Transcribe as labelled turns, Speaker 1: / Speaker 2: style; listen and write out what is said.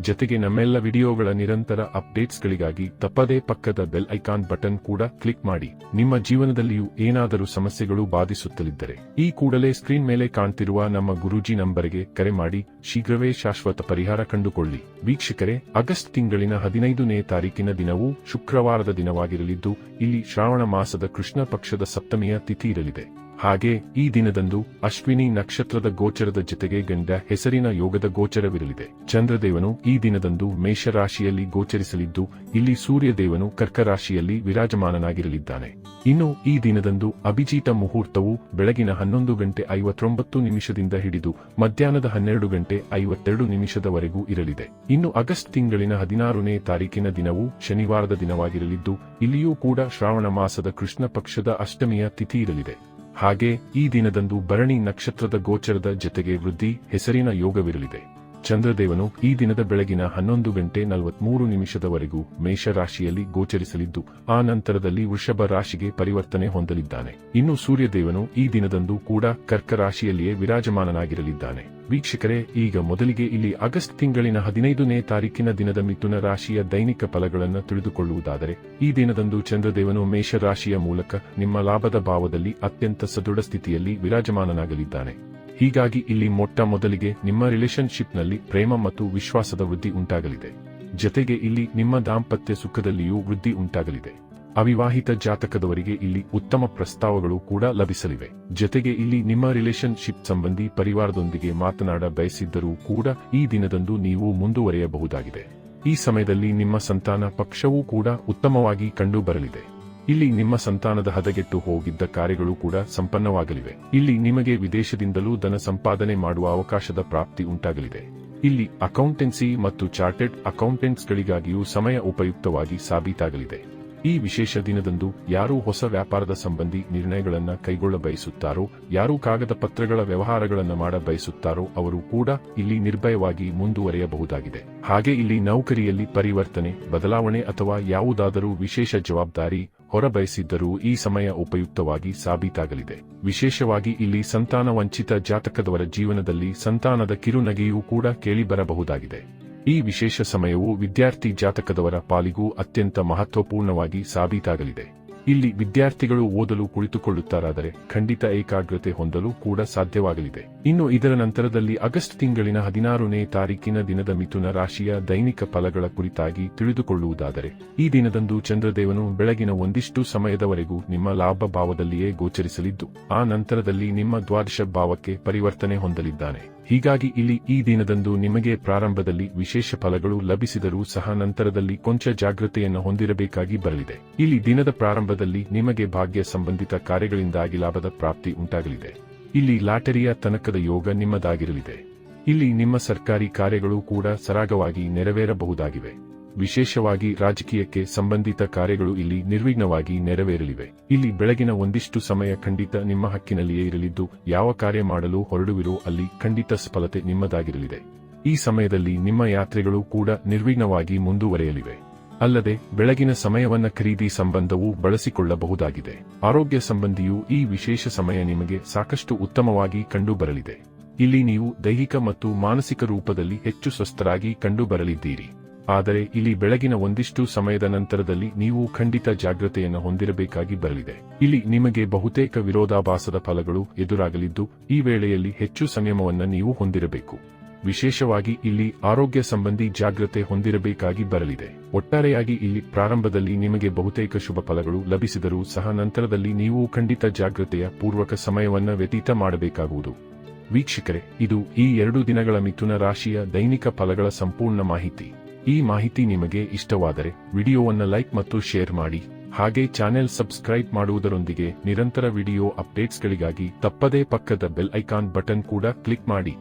Speaker 1: ಜತೆಗೆ ನಮ್ಮೆಲ್ಲ ವಿಡಿಯೋಗಳ ನಿರಂತರ ಅಪ್ಡೇಟ್ಸ್ಗಳಿಗಾಗಿ ತಪ್ಪದೇ ಪಕ್ಕದ ಬೆಲ್ ಐಕಾನ್ ಬಟನ್ ಕೂಡ ಕ್ಲಿಕ್ ಮಾಡಿ. ನಿಮ್ಮ ಜೀವನದಲ್ಲಿಯೂ ಏನಾದರೂ ಸಮಸ್ಯೆಗಳು ಬಾಧಿಸುತ್ತಲಿದ್ದರೆ ಈ ಕೂಡಲೇ ಸ್ಕ್ರೀನ್ ಮೇಲೆ ಕಾಣ್ತಿರುವ ನಮ್ಮ ಗುರೂಜಿ ನಂಬರ್ಗೆ ಕರೆ ಮಾಡಿ ಶೀಘ್ರವೇ ಶಾಶ್ವತ ಪರಿಹಾರ ಕಂಡುಕೊಳ್ಳಿ. ವೀಕ್ಷಕರೇ, ಆಗಸ್ಟ್ ತಿಂಗಳಿನ ಹದಿನೈದನೇ ತಾರೀಕಿನ ದಿನವೂ ಶುಕ್ರವಾರದ ದಿನವಾಗಿರಲಿದ್ದು, ಇಲ್ಲಿ ಶ್ರಾವಣ ಮಾಸದ ಕೃಷ್ಣ ಪಕ್ಷದ ಸಪ್ತಮಿಯ ತಿಥಿ ಇರಲಿದೆ. ಹಾಗೆ ಈ ದಿನದಂದು ಅಶ್ವಿನಿ ನಕ್ಷತ್ರದ ಗೋಚರದ ಜೊತೆಗೆ ಗಂಡ ಹೆಸರಿನ ಯೋಗದ ಗೋಚರವಿರಲಿದೆ. ಚಂದ್ರದೇವನು ಈ ದಿನದಂದು ಮೇಷರಾಶಿಯಲ್ಲಿ ಗೋಚರಿಸಲಿದ್ದು, ಇಲ್ಲಿ ಸೂರ್ಯದೇವನು ಕರ್ಕರಾಶಿಯಲ್ಲಿ ವಿರಾಜಮಾನನಾಗಿರಲಿದ್ದಾನೆ. ಇನ್ನು ಈ ದಿನದಂದು ಅಭಿಜೀತ ಮುಹೂರ್ತವು ಬೆಳಗಿನ ಹನ್ನೊಂದು ಗಂಟೆ ಐವತ್ತೊಂಬತ್ತು ನಿಮಿಷದಿಂದ ಹಿಡಿದು ಮಧ್ಯಾಹ್ನದ ಹನ್ನೆರಡು ಗಂಟೆ ಐವತ್ತೆರಡು ನಿಮಿಷದವರೆಗೂ ಇರಲಿದೆ. ಇನ್ನು ಆಗಸ್ಟ್ ತಿಂಗಳಿನ ಹದಿನಾರನೇ ತಾರೀಕಿನ ದಿನವು ಶನಿವಾರದ ದಿನವಾಗಿರಲಿದ್ದು, ಇಲ್ಲಿಯೂ ಕೂಡ ಶ್ರಾವಣ ಮಾಸದ ಕೃಷ್ಣ ಪಕ್ಷದ ಅಷ್ಟಮಿಯ ತಿಥಿ ಇರಲಿದೆ. ಹಾಗೆ ಈ ದಿನದಂದು ಭರಣಿ ನಕ್ಷತ್ರದ ಗೋಚರದ ಜತೆಗೆ ವೃದ್ಧಿ ಹೆಸರಿನ ಯೋಗವಿರಲಿದೆ. ಚಂದ್ರದೇವನು ಈ ದಿನದ ಬೆಳಗಿನ ಹನ್ನೊಂದು ಗಂಟೆ ನಲವತ್ಮೂರು ನಿಮಿಷದವರೆಗೂ ಮೇಷರಾಶಿಯಲ್ಲಿ ಗೋಚರಿಸಲಿದ್ದು, ಆ ನಂತರದಲ್ಲಿ ವೃಷಭ ರಾಶಿಗೆ ಪರಿವರ್ತನೆ ಹೊಂದಲಿದ್ದಾನೆ. ಇನ್ನು ಸೂರ್ಯದೇವನು ಈ ದಿನದಂದು ಕೂಡ ಕರ್ಕ ರಾಶಿಯಲ್ಲಿಯೇ ವಿರಾಜಮಾನನಾಗಿರಲಿದ್ದಾನೆ. ವೀಕ್ಷಕರೇ, ಈಗ ಮೊದಲಿಗೆ ಇಲ್ಲಿ ಆಗಸ್ಟ್ ತಿಂಗಳಿನ ಹದಿನೈದನೇ ತಾರೀಕಿನ ದಿನದ ಮಿಥುನ ರಾಶಿಯ ದೈನಿಕ ಫಲಗಳನ್ನು ತಿಳಿದುಕೊಳ್ಳುವುದಾದರೆ, ಈ ದಿನದಂದು ಚಂದ್ರದೇವನು ಮೇಷರಾಶಿಯ ಮೂಲಕ ನಿಮ್ಮ ಲಾಭದ ಭಾವದಲ್ಲಿ ಅತ್ಯಂತ ಸದೃಢ ಸ್ಥಿತಿಯಲ್ಲಿ ವಿರಾಜಮಾನನಾಗಲಿದ್ದಾನೆ. ಹೀಗಾಗಿ ಇಲ್ಲಿ ಮೊಟ್ಟ ಮೊದಲಿಗೆ ನಿಮ್ಮ ರಿಲೇಶನ್ಶಿಪ್ನಲ್ಲಿ ಪ್ರೇಮ ಮತ್ತು ವಿಶ್ವಾಸದ ವೃದ್ಧಿ ಉಂಟಾಗಲಿದೆ. ಜತೆಗೆ ಇಲ್ಲಿ ನಿಮ್ಮ ದಾಂಪತ್ಯ ಸುಖದಲ್ಲಿಯೂ ವೃದ್ಧಿ ಉಂಟಾಗಲಿದೆ. ಅವಿವಾಹಿತ ಜಾತಕದವರಿಗೆ ಇಲ್ಲಿ ಉತ್ತಮ ಪ್ರಸ್ತಾವಗಳು ಕೂಡ ಲಭಿಸಲಿವೆ. ಜತೆಗೆ ಇಲ್ಲಿ ನಿಮ್ಮ ರಿಲೇಶನ್ಶಿಪ್ ಸಂಬಂಧಿ ಪರಿವಾರದೊಂದಿಗೆ ಮಾತನಾಡ ಬಯಸಿದ್ದರೂ ಕೂಡ ಈ ದಿನದಂದು ನೀವು ಮುಂದುವರೆಯಬಹುದಾಗಿದೆ. ಈ ಸಮಯದಲ್ಲಿ ನಿಮ್ಮ ಸಂತಾನ ಪಕ್ಷವೂ ಕೂಡ ಉತ್ತಮವಾಗಿ ಕಂಡು ಬರಲಿದೆ ಇಲ್ಲಿ ನಿಮ್ಮ ಸಂತಾನದ ಹದಗೆಟ್ಟು ಹೋಗಿದ್ದ ಕಾರ್ಯಗಳು ಕೂಡ ಸಂಪನ್ನವಾಗಲಿವೆ. ಇಲ್ಲಿ ನಿಮಗೆ ವಿದೇಶದಿಂದಲೂ ಧನ ಸಂಪಾದನೆ ಮಾಡುವ ಅವಕಾಶದ ಪ್ರಾಪ್ತಿ ಉಂಟಾಗಲಿದೆ. ಇಲ್ಲಿ ಅಕೌಂಟೆನ್ಸಿ ಮತ್ತು ಚಾರ್ಟೆಡ್ ಅಕೌಂಟೆಂಟ್ಸ್ಗಳಿಗಾಗಿಯೂ ಸಮಯ ಉಪಯುಕ್ತವಾಗಿ ಸಾಬೀತಾಗಲಿದೆ. ಈ ವಿಶೇಷ ದಿನದಂದು ಯಾರು ಹೊಸ ವ್ಯಾಪಾರದ ಸಂಬಂಧಿ ನಿರ್ಣಯಗಳನ್ನು ಕೈಗೊಳ್ಳ ಬಯಸುತ್ತಾರೋ, ಯಾರು ಕಾಗದ ಪತ್ರಗಳ ವ್ಯವಹಾರಗಳನ್ನು ಮಾಡ ಬಯಸುತ್ತಾರೋ ಅವರು ಕೂಡ ಇಲ್ಲಿ ನಿರ್ಭಯವಾಗಿ ಮುಂದುವರೆಯಬಹುದಾಗಿದೆ. ಹಾಗೆ ಇಲ್ಲಿ ನೌಕರಿಯಲ್ಲಿ ಪರಿವರ್ತನೆ, ಬದಲಾವಣೆ ಅಥವಾ ಯಾವುದಾದರೂ ವಿಶೇಷ ಜವಾಬ್ದಾರಿ ಹೊರಬಯಸಿದ್ದರೂ ಈ ಸಮಯ ಉಪಯುಕ್ತವಾಗಿ ಸಾಬೀತಾಗಲಿದೆ. ವಿಶೇಷವಾಗಿ ಇಲ್ಲಿ ಸಂತಾನ ವಂಚಿತ ಜಾತಕದವರ ಜೀವನದಲ್ಲಿ ಸಂತಾನದ ಕಿರುನಗೆಯೂ ಕೂಡ ಕೇಳಿಬರಬಹುದಾಗಿದೆ ಈ ವಿಶೇಷ ಸಮಯವು ವಿದ್ಯಾರ್ಥಿ ಜಾತಕದವರ ಪಾಲಿಗೂ ಅತ್ಯಂತ ಮಹತ್ವಪೂರ್ಣವಾಗಿ ಸಾಬೀತಾಗಲಿದೆ. ಇಲ್ಲಿ ವಿದ್ಯಾರ್ಥಿಗಳು ಓದಲು ಕುಳಿತುಕೊಳ್ಳುತ್ತಾರಾದರೆ ಖಂಡಿತ ಏಕಾಗ್ರತೆ ಹೊಂದಲು ಕೂಡ ಸಾಧ್ಯವಾಗಲಿದೆ. ಇನ್ನು ಇದರ ನಂತರದಲ್ಲಿ ಆಗಸ್ಟ್ ತಿಂಗಳಿನ ಹದಿನಾರನೇ ತಾರೀಕಿನ ದಿನದ ಮಿಥುನ ರಾಶಿಯ ದೈನಿಕ ಫಲಗಳ ಕುರಿತಾಗಿ ತಿಳಿದುಕೊಳ್ಳುವುದಾದರೆ, ಈ ದಿನದಂದು ಚಂದ್ರದೇವನು ಬೆಳಗಿನ ಒಂದಿಷ್ಟು ಸಮಯದವರೆಗೂ ನಿಮ್ಮ ಲಾಭ ಭಾವದಲ್ಲಿಯೇ ಗೋಚರಿಸಲಿದ್ದು, ಆ ನಂತರದಲ್ಲಿ ನಿಮ್ಮ ದ್ವಾದಶ ಭಾವಕ್ಕೆ ಪರಿವರ್ತನೆ ಹೊಂದಲಿದ್ದಾನೆ. ಹೀಗಾಗಿ ಇಲ್ಲಿ ಈ ದಿನದಂದು ನಿಮಗೆ ಪ್ರಾರಂಭದಲ್ಲಿ ವಿಶೇಷ ಫಲಗಳು ಲಭಿಸಿದರೂ ಸಹ ನಂತರದಲ್ಲಿ ಕೊಂಚ ಜಾಗೃತೆಯನ್ನು ಹೊಂದಿರಬೇಕಾಗಿ ಬರಲಿದೆ. ಇಲ್ಲಿ ದಿನದ ಪ್ರಾರಂಭದಲ್ಲಿ ನಿಮಗೆ ಭಾಗ್ಯ ಸಂಬಂಧಿತ ಕಾರ್ಯಗಳಿಂದಾಗಿ ಲಾಭದ ಪ್ರಾಪ್ತಿ ಉಂಟಾಗಲಿದೆ. ಇಲ್ಲಿ ಲಾಟರಿಯ ತನಕದ ಯೋಗ ನಿಮ್ಮದಾಗಿರಲಿದೆ. ಇಲ್ಲಿ ನಿಮ್ಮ ಸರ್ಕಾರಿ ಕಾರ್ಯಗಳು ಕೂಡ ಸರಾಗವಾಗಿ ನೆರವೇರಬಹುದಾಗಿವೆ. ವಿಶೇಷವಾಗಿ ರಾಜಕೀಯಕ್ಕೆ ಸಂಬಂಧಿತ ಕಾರ್ಯಗಳು ಇಲ್ಲಿ ನಿರ್ವಿಘ್ನವಾಗಿ ನೆರವೇರಲಿವೆ. ಇಲ್ಲಿ ಬೆಳಗಿನ ಒಂದಿಷ್ಟು ಸಮಯ ಖಂಡಿತ ನಿಮ್ಮ ಹಕ್ಕಿನಲ್ಲಿಯೇ ಇರಲಿದ್ದು, ಯಾವ ಕಾರ್ಯ ಮಾಡಲು ಹೊರಡುವಿರೋ ಅಲ್ಲಿ ಖಂಡಿತ ಸಫಲತೆ ನಿಮ್ಮದಾಗಿರಲಿದೆ. ಈ ಸಮಯದಲ್ಲಿ ನಿಮ್ಮ ಯಾತ್ರೆಗಳು ಕೂಡ ನಿರ್ವಿಘ್ನವಾಗಿ ಮುಂದುವರೆಯಲಿವೆ. ಅಲ್ಲದೆ ಬೆಳಗಿನ ಸಮಯವನ್ನ ಖರೀದಿ ಸಂಬಂಧವು ಬಳಸಿಕೊಳ್ಳಬಹುದಾಗಿದೆ. ಆರೋಗ್ಯ ಸಂಬಂಧಿಯು ಈ ವಿಶೇಷ ಸಮಯ ನಿಮಗೆ ಸಾಕಷ್ಟು ಉತ್ತಮವಾಗಿ ಕಂಡುಬರಲಿದೆ. ಇಲ್ಲಿ ನೀವು ದೈಹಿಕ ಮತ್ತು ಮಾನಸಿಕ ರೂಪದಲ್ಲಿ ಹೆಚ್ಚು ಸ್ವಸ್ಥರಾಗಿ ಕಂಡುಬರಲಿದ್ದೀರಿ. ಆದರೆ ಇಲ್ಲಿ ಬೆಳಗಿನ ಒಂದಿಷ್ಟು ಸಮಯದ ನಂತರದಲ್ಲಿ ನೀವು ಖಂಡಿತ ಜಾಗ್ರತೆಯನ್ನು ಹೊಂದಿರಬೇಕಾಗಿ ಬರಲಿದೆ. ಇಲ್ಲಿ ನಿಮಗೆ ಬಹುತೇಕ ವಿರೋಧಾಭಾಸದ ಫಲಗಳು ಎದುರಾಗಲಿದ್ದು, ಈ ವೇಳೆಯಲ್ಲಿ ಹೆಚ್ಚು ಸಂಯಮವನ್ನು ನೀವು ಹೊಂದಿರಬೇಕು. ವಿಶೇಷವಾಗಿ ಇಲ್ಲಿ ಆರೋಗ್ಯ ಸಂಬಂಧಿ ಜಾಗ್ರತೆ ಹೊಂದಿರಬೇಕಾಗಿ ಬರಲಿದೆ. ಒಟ್ಟಾರೆಯಾಗಿ ಇಲ್ಲಿ ಪ್ರಾರಂಭದಲ್ಲಿ ನಿಮಗೆ ಬಹುತೇಕ ಶುಭ ಫಲಗಳು ಲಭಿಸಿದರೂ ಸಹ ನಂತರದಲ್ಲಿ ನೀವು ಖಂಡಿತ ಜಾಗ್ರತೆಯ ಪೂರ್ವಕ ಸಮಯವನ್ನ ವ್ಯತೀತ ಮಾಡಬೇಕಾಗುವುದು. ವೀಕ್ಷಕರೇ, ಇದು ಈ ಎರಡು ದಿನಗಳ ಮಿಥುನ ರಾಶಿಯ ದೈನಿಕ ಫಲಗಳ ಸಂಪೂರ್ಣ ಮಾಹಿತಿ. ಈ ಮಾಹಿತಿ ನಿಮಗೆ ಇಷ್ಟವಾದರೆ ವಿಡಿಯೋವನ್ನು ಲೈಕ್ ಮತ್ತು ಶೇರ್ ಮಾಡಿ. ಹಾಗೆ ಚಾನೆಲ್ ಸಬ್ಸ್ಕ್ರೈಬ್ ಮಾಡುವುದರೊಂದಿಗೆ ನಿರಂತರ ವಿಡಿಯೋ ಅಪ್ಡೇಟ್ಸ್ಗಳಿಗಾಗಿ ತಪ್ಪದೇ ಪಕ್ಕದ ಬೆಲ್ ಐಕಾನ್ ಬಟನ್ ಕೂಡ ಕ್ಲಿಕ್ ಮಾಡಿ.